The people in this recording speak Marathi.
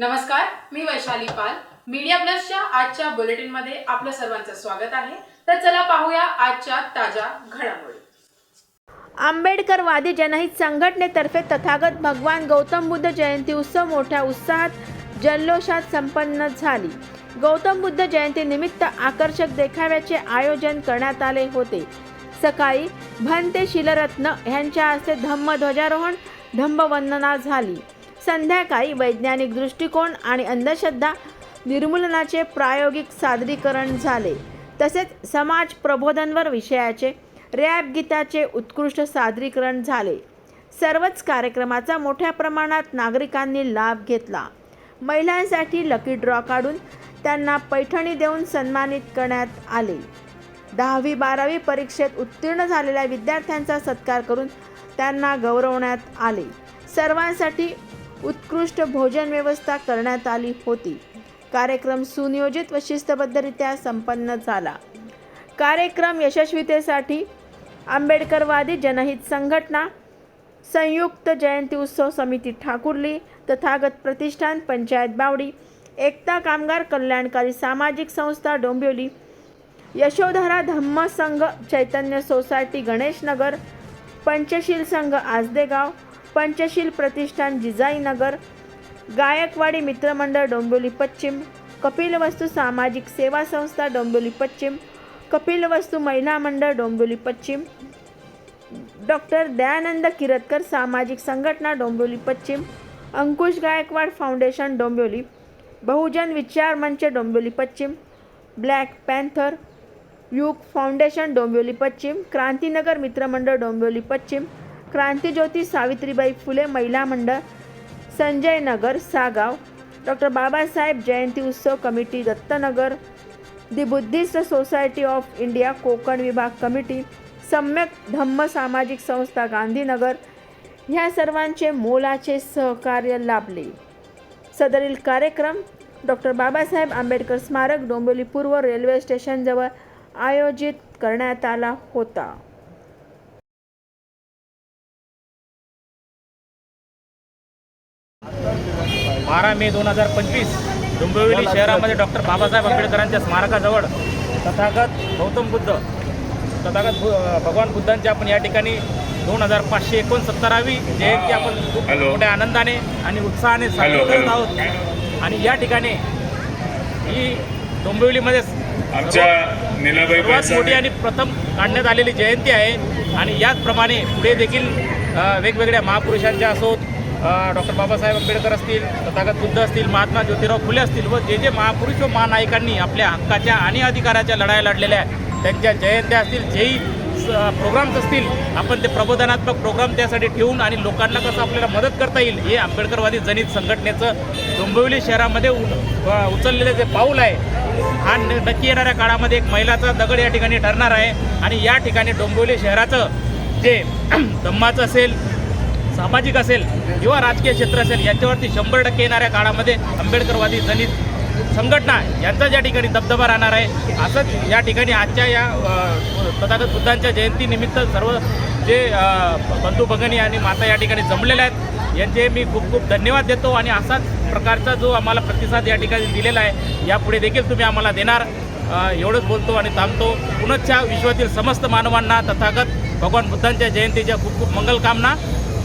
नमस्कार मी वैशाली पाल. मीडिया प्लसच्या आजच्या बुलेटिनमध्ये आपलं सर्वांचं स्वागत आहे. तर चला पाहूया आजच्या ताज्या घडामोडी. आंबेडकरवादी जनहित संघटनेतर्फे तथागत भगवान गौतम बुद्ध जयंती उत्सव मोठ्या उत्साहात जल्लोषात संपन्न झाली. गौतम बुद्ध जयंती निमित्त आकर्षक देखाव्याचे आयोजन करण्यात आले होते. सकाळी भंते शिलरत्न यांच्या हस्ते धम्म ध्वजारोहण धम्मवंदना झाली. संध्याकाळी वैज्ञानिक दृष्टिकोन आणि अंधश्रद्धा निर्मूलनाचे प्रायोगिक सादरीकरण झाले. तसेच समाज प्रबोधनवर विषयाचे रॅप गीताचे उत्कृष्ट सादरीकरण झाले. सर्वच कार्यक्रमाचा मोठ्या प्रमाणात नागरिकांनी लाभ घेतला. महिलांसाठी लकी ड्रॉ काढून त्यांना पैठणी देऊन सन्मानित करण्यात आले. दहावी बारावी परीक्षेत उत्तीर्ण झालेल्या विद्यार्थ्यांचा सत्कार करून त्यांना गौरवण्यात आले. सर्वांसाठी उत्कृष्ट भोजन व्यवस्था करण्यात आली होती. कार्यक्रम सुनियोजित व शिस्तबद्धरित्या संपन्न झाला. कार्यक्रम यशस्वीतेसाठी आंबेडकरवादी जनहित संघटना संयुक्त जयंती उत्सव समिती ठाकुर्ली तथागत प्रतिष्ठान पंचायत बावडी एकता कामगार कल्याणकारी सामाजिक संस्था डोंबिवली यशोधरा धम्म संघ चैतन्य सोसायटी गणेशनगर पंचशील संघ आजदेगाव पंचशील प्रतिष्ठान जिजाईनगर गायकवाडी मित्रमंडळ डोंबिवली पश्चिम कपिलवस्तू सामाजिक सेवा संस्था डोंबिवली पश्चिम कपिलवस्तू महिला मंडळ डोंबिवली पश्चिम डॉक्टर दयानंद किरतकर सामाजिक संघटना डोंबिवली पश्चिम अंकुश गायकवाड फाउंडेशन डोंबिवली बहुजन विचार मंच डोंबिवली पश्चिम Black Panther Yug Foundation Dombivli पश्चिम क्रांतीनगर मित्रमंडळ डोंबिवली पश्चिम क्रांतीज्योती Savitribai Phule Mahila Mandal Sanjay Nagar Sagaon doctor Babasaheb Jayanti Utsav committee Dattanagar the Buddhist society of India Konkan Vibhag committee Samyak धम्म सामाजिक संस्था गांधीनगर ह्या सर्वांचे मोलाचे सहकार्य लाभले. सदरील कार्यक्रम डॉक्टर बाबासाहेब आंबेडकर स्मारक डोंबिवली पूर्व रेल्वे स्टेशनजवळ आयोजित करण्यात आला होता. बारा मे दोन हजार पंचवीस डोंबिवली शहरामध्ये डॉक्टर बाबासाहेब आंबेडकरांच्या स्मारकाजवळ तथागत गौतम बुद्ध तथागत बु- भगवान बुद्धांची आपण या ठिकाणी दोन हजार पाचशे एकोणसत्तरावी जयंती आपण खूप. मोठ्या आनंदाने आणि उत्साहाने साजरी. करत आहोत आणि या ठिकाणी ही डोंबिवलीमध्ये सर्वात मोठी आणि प्रथम काढण्यात आलेली जयंती आहे आणि याचप्रमाणे पुढे देखील वेगवेगळ्या महापुरुषांच्या असोत डॉक्टर बाबासाहेब आंबेडकर असतील तथागत बुद्ध असतील महात्मा ज्योतिराव फुले असतील व जे जे महापुरुष व महानायकांनी आपल्या हक्काच्या आणि अधिकाराच्या लढाया लढलेल्या आहेत त्यांच्या जयंत्या असतील जेही प्रोग्राम्स असतील आपण ते प्रबोधनात्मक प्रोग्राम त्यासाठी ठेवून आणि लोकांना कसं आपल्याला मदत करता येईल हे आंबेडकरवादी जनित संघटनेचं डोंबिवली शहरामध्ये उ- उचललेलं जे पाऊल आहे हा नक्की येणाऱ्या काळामध्ये एक महिलाचा दगड या ठिकाणी ठरणार आहे आणि या ठिकाणी डोंबिवली शहराचं जे धम्माचं असेल सामाजिक असेल किंवा राजकीय क्षेत्र असेल याच्यावरती शंभर टक्के येणाऱ्या काळामध्ये आंबेडकरवादी दलित संघटना यांचा ज्या ठिकाणी दबदबा राहणार आहे असंच या ठिकाणी आजच्या या तथागत बुद्धांच्या जयंतीनिमित्त सर्व जे बंधू भगिनी आणि माता या ठिकाणी जमलेल्या आहेत यांचे मी खूप खूप धन्यवाद देतो आणि असाच प्रकारचा जो आम्हाला प्रतिसाद या ठिकाणी दिलेला आहे यापुढे देखील तुम्ही आम्हाला देणार. एवढंच बोलतो आणि थांबतो. पुनश्च विश्वातील समस्त मानवांना तथागत भगवान बुद्धांच्या जयंतीच्या खूप खूप मंगलकामना.